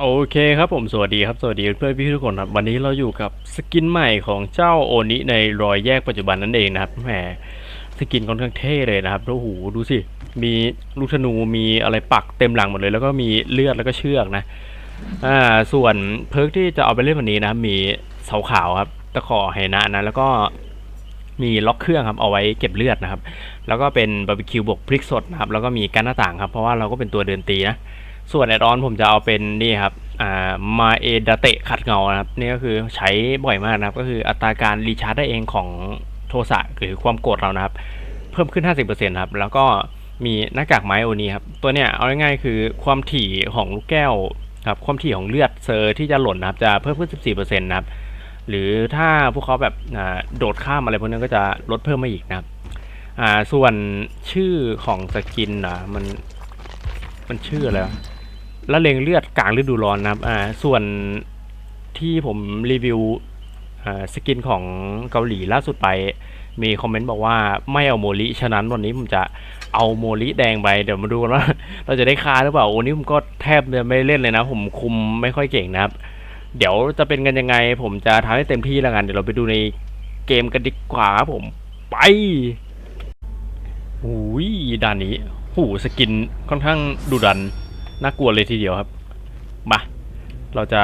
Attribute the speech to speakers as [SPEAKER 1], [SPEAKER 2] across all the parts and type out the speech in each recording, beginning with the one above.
[SPEAKER 1] โอเคครับผมสวัสดีครับสวัสดีเพื่อนพี่ทุกคนครับวันนี้เราอยู่กับสกินใหม่ของเจ้าโอนิในรอยแยกปัจจุบันนั่นเองนะครับแหมสกินค่อนข้างเท่เลยนะครับแล้วโอ้โหดูสิมีลูกธนูมีอะไรปักเต็มหลังหมดเลย แล้วก็มีเลือดแล้วก็เชือกนะอ่าส่วนเพิร์กที่จะเอาไปเล่นวันนี้นะมีเสาขาวครับตะขอไหนะนะแล้วก็มีล็อกเครื่องครับเอาไว้เก็บเลือดนะครับ แล้วก็เป็นบาร์บีคิวบวกพริกสดนะครับแล้วก็มีกั้นหน้าต่างครับเพราะว่าเราก็เป็นตัวเดินตีนะ ส่วนแอดออนผมจะเอาเป็นนี่ครับอ่ามาเอดาเตะขัดเงานะครับนี่ก็คือใช้บ่อยมากนะครับ ก็คืออัตราการรีชาร์จได้เองของโทสะหรือความโกรธเรานะครับ เพิ่มขึ้น 50%ครับ แล้วก็มีหน้ากากไม้โอนี้ครับ ตัวเนี้ยเอาง่ายๆคือความถี่ของลูกแก้วครับความถี่ของเลือดเซอร์ที่จะหล่นนะครับ จะเพิ่มขึ้น 14%นะครับ หรือถ้าพวกเขาแบบอ่าโดดข้ามอะไรพวกนั้นก็จะลดเพิ่มมาอีกนะครับอ่าส่วนชื่อของสกินนะมันมันชื่ออะไรวะ ละเลงเลือดกลางฤดูร้อนนะครับอ่าส่วนที่ผมรีวิวสกินของเกาหลีล่าสุดไปมีคอมเมนต์บอกว่าไม่เอาโมลิฉะนั้นวันนี้ผมจะเอาโมลิแดงไปเดี๋ยวมาดูกันว่า เราจะได้คาหรือเปล่าวันนี้ผมก็แทบจะไม่เล่นเลยนะ ผมคุมไม่ค่อยเก่งนะครับ เดี๋ยวจะเป็นกันยังไง ผมจะทำให้เต็มที่แล้วกัน เดี๋ยวเราไปดูในเกมกันดีกว่าครับผมไปหูยด่านนี้หูสกินค่อนข้างดุดัน น่ากลัวเลยทีเดียวครับมาเราจะ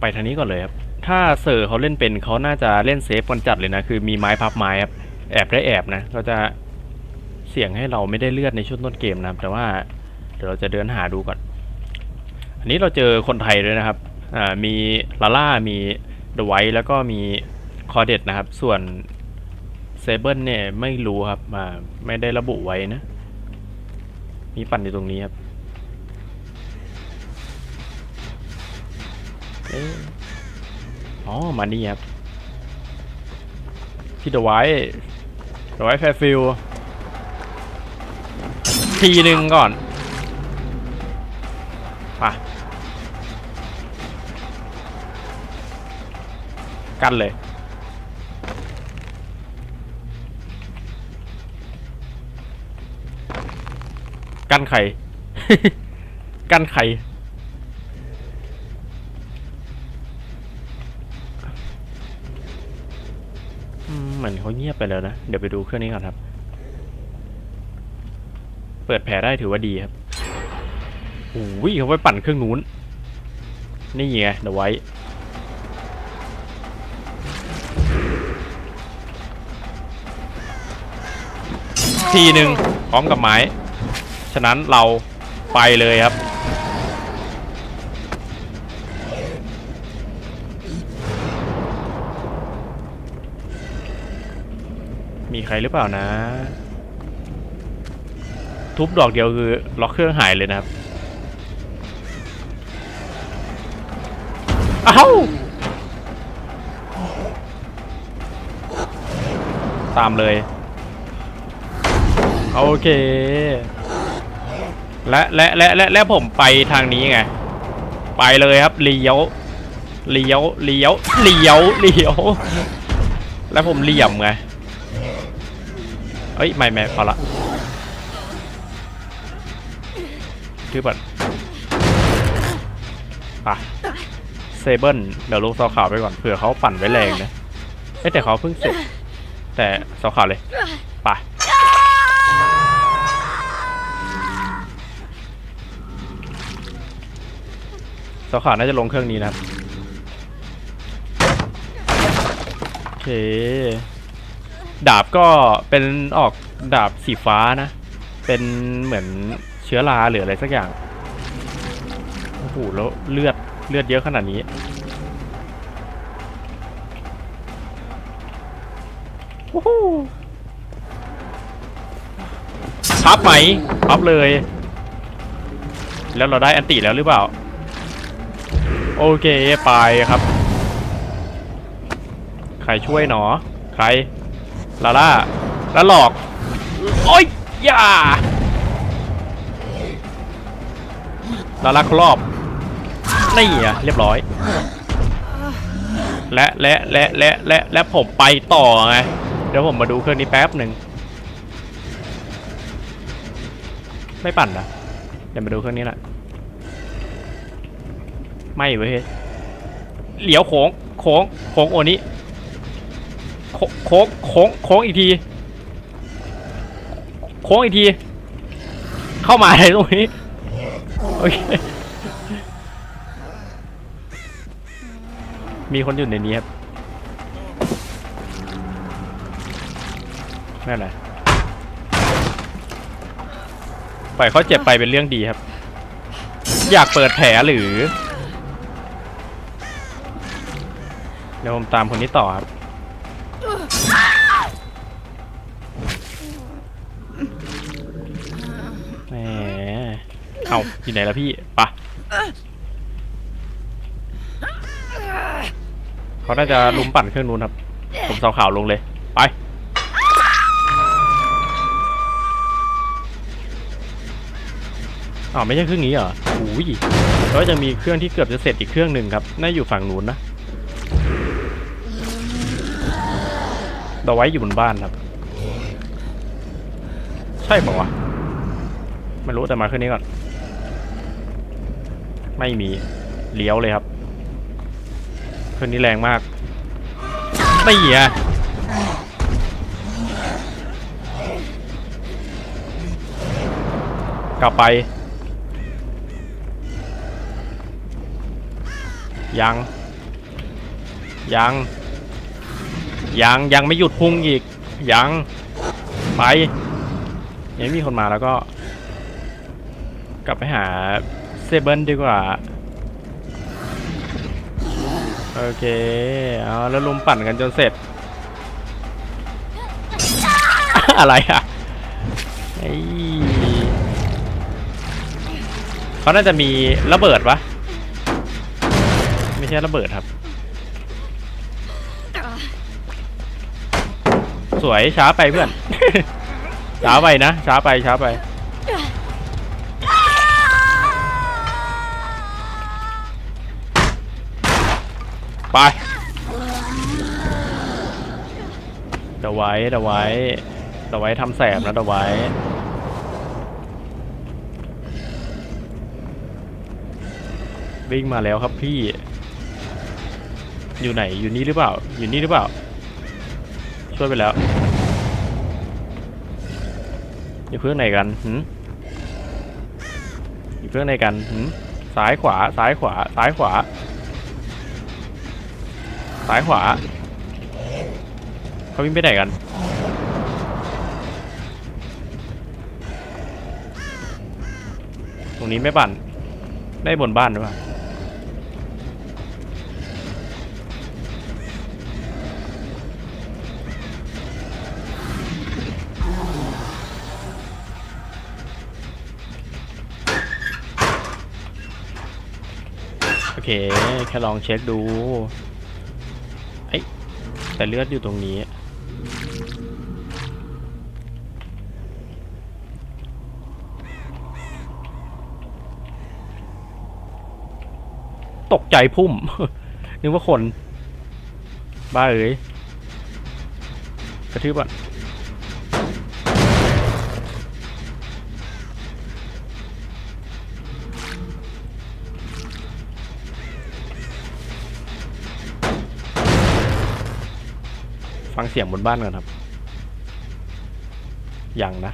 [SPEAKER 1] ไปทางนี้ก่อนเลยครับ ถ้าเซอร์เขาเล่นเป็นเขาน่าจะเล่นเซฟกันจัดเลยนะ คือมีไม้พับไม้ครับแอบได้แอบนะเราจะเสี่ยงให้เราไม่ได้เลือดในช่วงต้นเกมนะครับ แต่ว่าเดี๋ยวเราจะเดินหาดูก่อน อันนี้เราเจอคนไทยด้วยนะครับอ่ามีลาล่ามีเดอะไวท์แล้วก็มีคอเดตนะครับ ส่วนเซเบิลเนี่ยไม่รู้ครับอ่าไม่ได้ระบุไว้นะ มีปั่นอยู่ตรงนี้ครับ อ๋อ มานี่ครับ พี่เดอะไวท์เดอะไวท์แฟร์ฟิลทีหนึ่งก่อนมากันเลยกันไข่ กันไข่ อืม เขาเงียบไปแล้วนะ เดี๋ยวไปดูเครื่องนี้ก่อนครับ เปิดแผลได้ถือว่าดีครับโอ้ยเขาไปปั่นเครื่องนู้น นี่ไงเดี๋ยวไว้ ทีหนึ่งพร้อมกับไม้ ฉะนั้นเราไปเลยครับ ใครหรือเปล่านะ ทุบดอกเดียวคือล็อกเครื่องหายเลยนะครับอ้าวตามเลย โอเค และและและและและผมไปทางนี้ไง ไปเลยครับเลี้ยวเลี้ยวเลี้ยวเลี้ยวเลี้ยว แล้วผมเหลี่ยมไง เอ้ยไม่ไม่พอละคือแบบปะเซเบิลเดี๋ยวลงเสาขาวไปก่อนเผื่อเขาปั่นไว้แรงนะเอ้ยแต่เขาเพิ่งเสร็จ แต่เสาขาวเลยไปเสาขาวน่าจะลงเครื่องนี้นะครับโอเค ดาบก็เป็นออกดาบสีฟ้านะ เป็นเหมือนเชื้อราหรืออะไรสักอย่าง โอ้โหแล้วเลือดเลือดเยอะขนาดนี้ โอ้โหพับไหมพับเลย แล้วเราได้อันติแล้วหรือเปล่า โอเค ไปครับ ใครช่วยหนอ ใคร ลาล่าแล้วหลอก โอ๊ยอย่าลาล่าครอบ นี่อะเรียบร้อย และและและและและและผมไปต่อไง เดี๋ยวผมมาดูเครื่องนี้แป๊บหนึ่ง ไม่ปั่นนะเดี๋ยวมาดูเครื่องนี้แหละ ไม่เว้ยเหลียวโค้งโค้งโค้งโอนี้ โค้งโค้งโค้งโค้งอีกที โค้งอีกที เข้ามาอะไรตรงนี้ โอเค มีคนอยู่ในนี้ครับไม่เป็นไรปล่อยเขาเจ็บไปเป็นเรื่องดีครับ อยากเปิดแผลหรือ เดี๋ยวผมตามคนนี้ต่อครับ เอาอยู่ไหนแล้วพี่ปะเขาน่าจะลุมปั่นเครื่องนู้นครับ ผมเสาขาวลงเลย ไป อ๋อไม่ใช่เครื่องนี้เหรออุ้ยแล้วก็จะมีเครื่องที่เกือบจะเสร็จอีกเครื่องหนึ่งครับ น่าอยู่ฝั่งนู้นนะเราไว้อยู่บนบ้านครับ ใช่ปะวะ ไม่รู้แต่มาเครื่องนี้ก่อน ไม่มีเลี้ยวเลยครับเครื่องนี้แรงมาก ไม่เหรอกลับไป ยัง ยัง ยัง ยังไม่หยุดพุ่งอีก ยัง ไปยังมีคนมาแล้วก็ กลับไปหา เซเบิลดีกว่า โอเคเอาแล้วลุมปั่นกันจนเสร็จ อะไรอะไอ้เขาน่าจะมีระเบิดปะไม่ใช่ระเบิดครับ สวยช้าไปเพื่อน ช้าไปนะ ช้าไปช้าไป ไปเดี๋ยวไว้เดี๋ยวไว้เดี๋ยวไว้ทำแสบนะเดี๋ยวไว้วิ่งมาแล้วครับพี่ อยู่ไหนอยู่นี่หรือเปล่า อยู่นี่หรือเปล่า ช่วยไปแล้ว อยู่เครื่องไหนกันหืมอยู่เครื่องไหนกันหืมซ้ายขวาซ้ายขวาซ้ายขวา ซ้ายขวาเขาวิ่งไปไหนกัน ตรงนี้ไม่ปั่น ได้บนบ้านหรือเปล่าโอเค แค่ลองเช็คดู แต่เลือดอยู่ตรงนี้ ตกใจพุ่ม นึกว่าคน บ้าเอ้ยกระทืบอะ ฟังเสียงบนบ้านก่อนครับ ยังนะ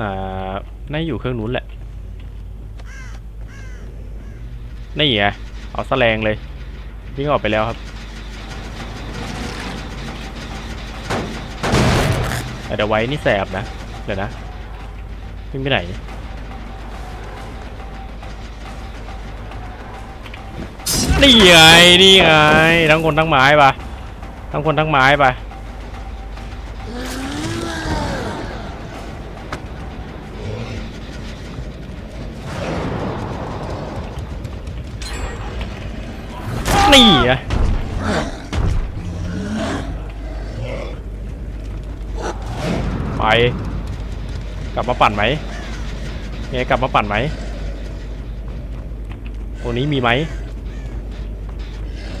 [SPEAKER 1] น่า น่าอยู่เครื่องนู้นแหละ นี่ไงเอาแสลงเลย วิ่งออกไปแล้วครับ เดี๋ยวไว้นี่แสบนะ เดี๋ยวนะ วิ่งไปไหน นี่ไงนี่ไงทั้งคนทั้งไม้ปะทั้งคนทั้งไม้ปะนี่ไงไปกลับมาปั่นไหมไงกลับมาปั่นไหมตัวนี้มีไหม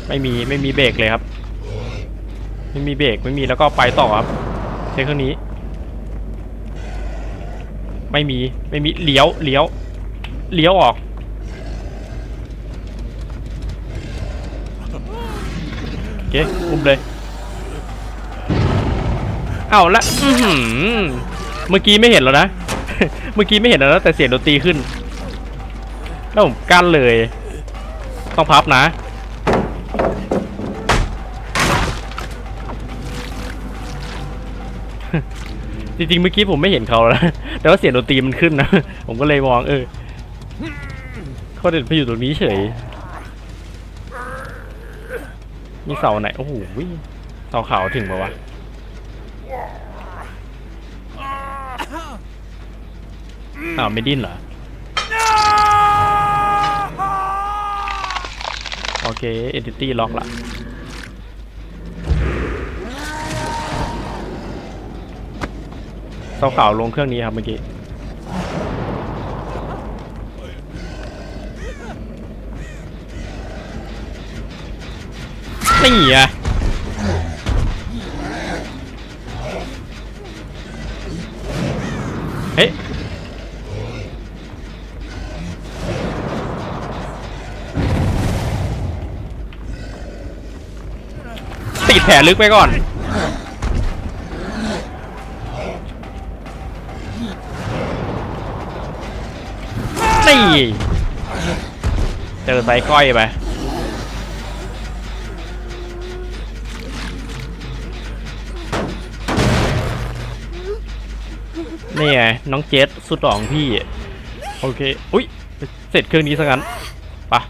[SPEAKER 1] ไม่มีไม่มีเบรกเลยครับ ไม่มีเบรกไม่มีแล้วก็ไปต่อครับใช้เครื่องนี้ ไม่มีไม่มีเลี้ยวเลี้ยวเลี้ยวออก โอเคอุ้มเลย เอาละอื้อหือเมื่อกี้ไม่เห็นแล้วนะ เมื่อกี้ไม่เห็นแล้วนะแต่เสียงดนตรีขึ้น แล้วผมกั้นเลย ต้องพับนะ จริงๆเมื่อกี้ผมไม่เห็นเขาแล้วแต่ว่าเสียงดนตรีมันขึ้นนะ ผมก็เลยมองเออเขาเด็ดไปอยู่ตรงนี้เฉย มีเสาไหน โอ้โหเสาขาวถึงปะวะอ้าวไม่ดิ้นเหรอ โอเค entity lock ละ เสาขาวลงเครื่องนี้ครับเมื่อกี้ นี่อะเฮ้ยติดแผลลึกไปก่อน เจอไซก้อยไปนี่ไงน้องเจสสุดหลองพี่ โอเค อุ้ยเสร็จเครื่องนี้ซะงั้นปะ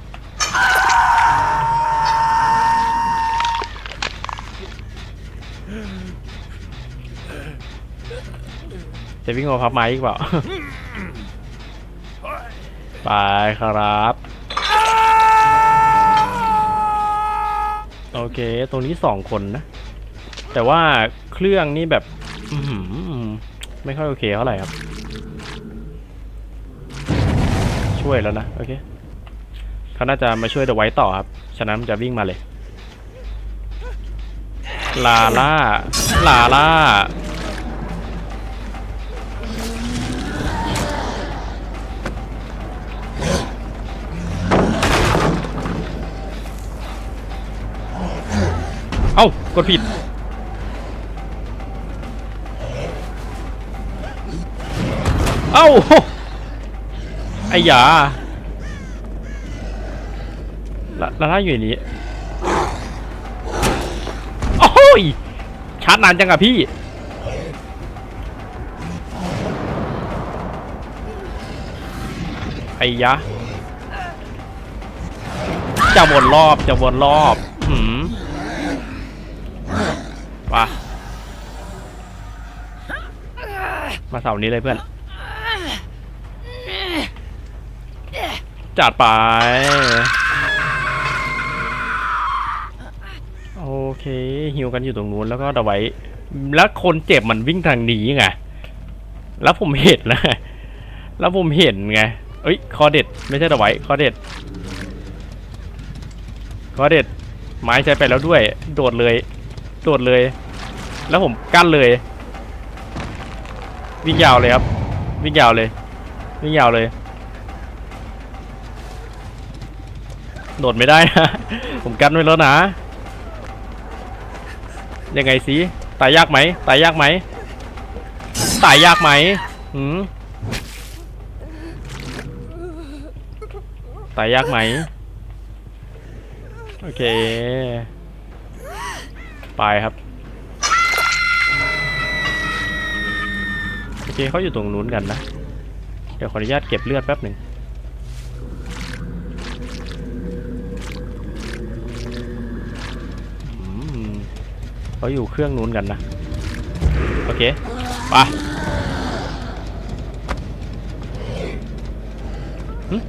[SPEAKER 1] จะวิ่งมาพับไม้อีกเปล่า ไปครับ โอเค ตรงนี้สองคนนะ แต่ว่าเครื่องนี่แบบอื้อหือไม่ค่อยโอเคเท่าไหร่ครับ ช่วยแล้วนะ โอเคเขาน่าจะมาช่วยเดอะไว้ต่อครับ ฉะนั้นจะวิ่งมาเลย ลาล่า ลาล่า เอ้ากดผิดเอ้าไอ้ยาลาลาล่าอยู่ในนี้โอ้ยชาร์จนานจังอะพี่ไอ้ยะจะวนรอบจะวนรอบ หืมมามาเสาร์นี้เลยเพื่อน จัดไป โอเคฮิวกันอยู่ตรงนู้นแล้วก็เอาไว้ แล้วคนเจ็บมันวิ่งทางนี้ไง แล้วผมเห็นนะ แล้วผมเห็นไง เอ้ย คอเด็ด ไม่ใช่ตะไว้คอเด็ด คอเด็ด ไม้ใช้ไปแล้วด้วย โดดเลย โดดเลย แล้วผมกั้นเลย วิ่งยาวเลยครับ วิ่งยาวเลย วิ่งยาวเลย โดดไม่ได้นะ ผมกันไว้แล้วนะ ยังไงสิตายยากไหม ตายยากไหม ตายยากไหมหืมตายยากไหม โอเค ไปครับ เคเขาอยู่ตรงนู้นกันนะ เดี๋ยวขออนุญาตเก็บเลือดแป๊บหนึ่งเขาอยู่เครื่องนู้นกันนะ โอเคไป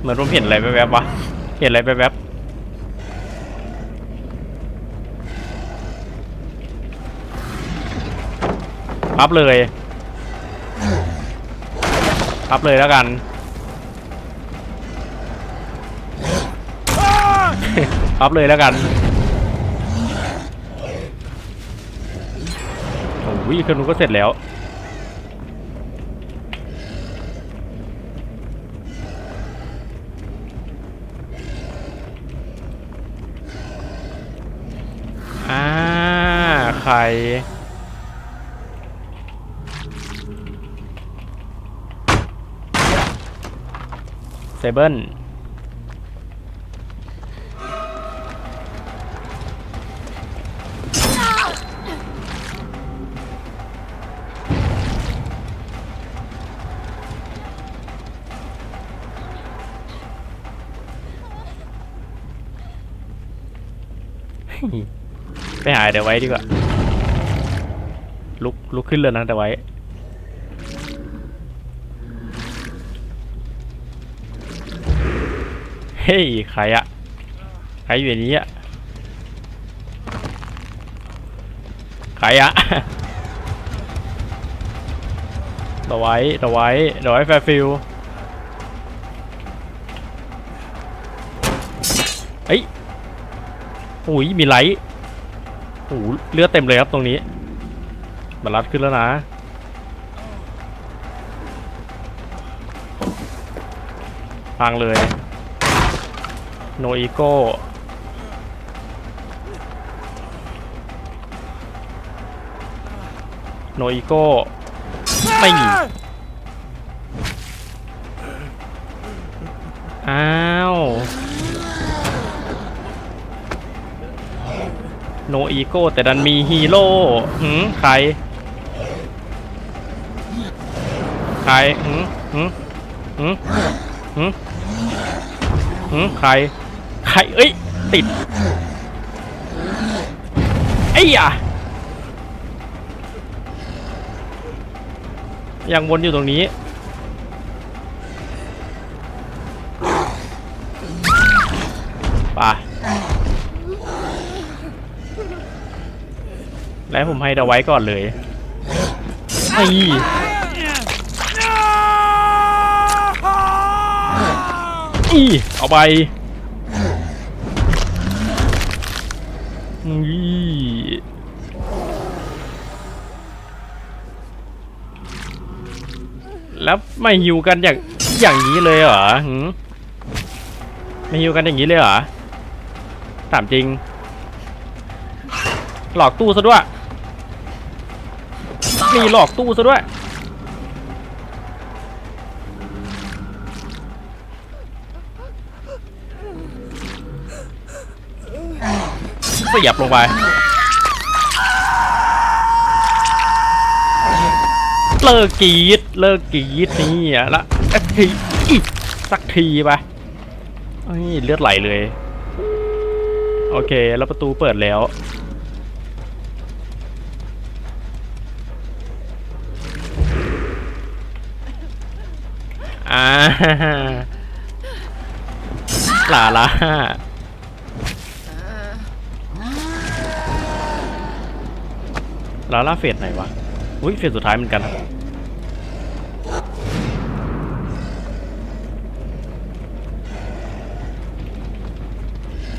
[SPEAKER 1] เหมือนผมเห็นอะไรแวบๆวะ เห็นอะไรแวบๆพับเลย อับเลยแล้วกัน อับเลยแล้วกันโอ้ยครื่นู้นก็เสร็จแล้วอ่าใคร เซเบิลไปหาเดี๋ยวไว้ดีกว่า ลุกลุกขึ้นเลยนะแต่ไว้ ฮ้ยใครอะใครอยู่ในนี้อะใครอะเดี๋ยวไว้เดี๋ยวไว้เดี๋ยวไว้แฟร์ฟิลเฮ้ยโอ้ยมีไลท์โอ้โหเลือดเต็มเลยครับตรงนี้บัลลัดขึ้นแล้วนะพังเลย โนอีโก้โนอีโก้ไม่มี อ้าวโนอีโก้แต่ดันมีฮีโร่หืมใคร ใครหืมหืมหืมหืมหืมใคร ใคร เอ้ย ติด ไอ้ยะยังวนอยู่ตรงนี้ไปและผมให้เดาไว้ก่อนเลย ไอ้อีเอาไป อีแล้วไม่หิวกันอย่างอย่างนี้เลยเหรอหืมไม่หิวกันอย่างนี้เลยเหรอถามจริง หลอกตู้ซะด้วยมีหลอกตู้ซะด้วย สียบลงไป เลิกกรีดเลิกกรีดนี่อะละสักทีสักทีไปเอ้ยเลือดไหลเลย โอเค แล้วประตูเปิดแล้วอ่าลาลา ลาลาเฟสไหนวะ อุ้ยเฟสสุดท้ายเหมือนกันครับ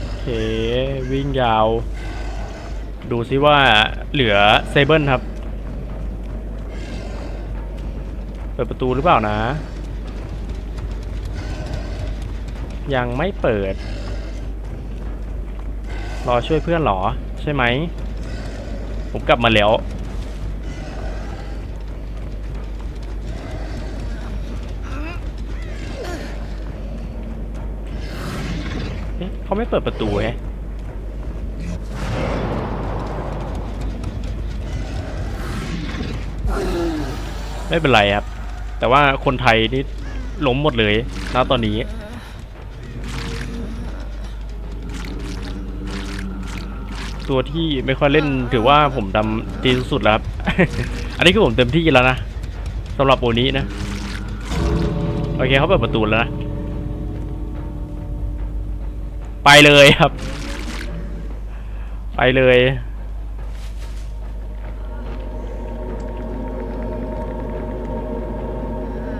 [SPEAKER 1] โอเค วิ่งยาว ดูซิว่าเหลือเซเบิลครับ เปิดประตูหรือเปล่านะ ยังไม่เปิด รอช่วยเพื่อนหรอ ใช่ไหม ผมกลับมาแล้ว เขาไม่เปิดประตูแฮะไม่เป็นไรครับ แต่ว่าคนไทยนี่ล้มหมดเลยณตอนนี้ ตัวที่ไม่ค่อยเล่นถือว่าผมดำดีสุดๆแล้วครับ อันนี้คือผมเต็มที่แล้วนะสำหรับโอนี้นะ โอเคเขาเปิดประตูแล้วนะ ไปเลยครับ ไปเลย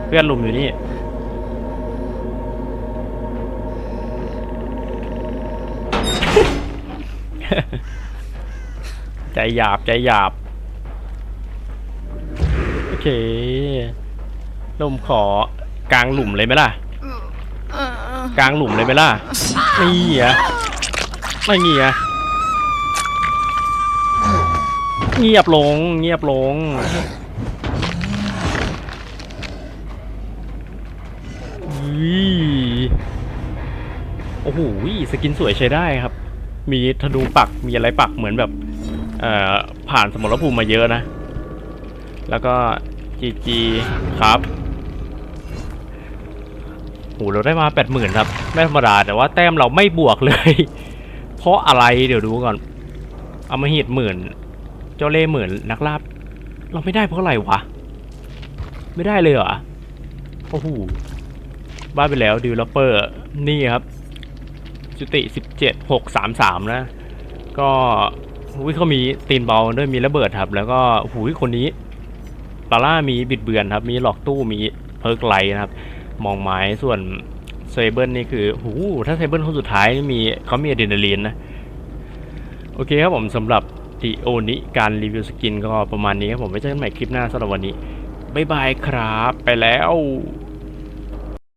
[SPEAKER 1] เพื่อนลุมอยู่นี่ ใจหยาบใจหยาบ โอเคลมขอกลางหลุมเลยไหมล่ะ กลางหลุมเลยไหมล่ะนี่อะไม่มีอะเงียบลง เงียบลงอุ้ยโอ้โห สกินสวยใช้ได้ครับ มีธนูปัก มีอะไรปักเหมือนแบบ ผ่านสมรภูมิมาเยอะนะ แล้วก็จีจีครับโหเราได้มาแปดหมื่นครับ ไม่ธรรมดา แต่ว่าแต้มเราไม่บวกเลย เพราะอะไรเดี๋ยวดูก่อน เอามาหีดหมื่น เจ้าเล่หมื่นนักล่าเราไม่ได้เพราะอะไรวะ ไม่ได้เลยเหรอ โอ้โห บ้าไปแล้วดิวลอปเปอร์ นี่ครับจุติสิบเจ็ดหกสามสามนะ ก็ วิเขามีตีนเบาด้วยมีระเบิดครับ แล้วก็หูยคนนี้ปาร่ามีบิดเบือนครับ มีหลอกตู้มีเพิร์กไลท์นะครับ มองไม้ส่วนเซเบิลนี่คือหูถ้าเซเบิลคนสุดท้ายนี่มีเขามีอะดรีนาลีนนะ โอเคครับผมสำหรับดีโอนี้การรีวิวสกินก็ประมาณนี้ครับผมไว้เจอกันใหม่คลิปหน้าสำหรับวันนี้ บ๊ายบายครับ ไปแล้ว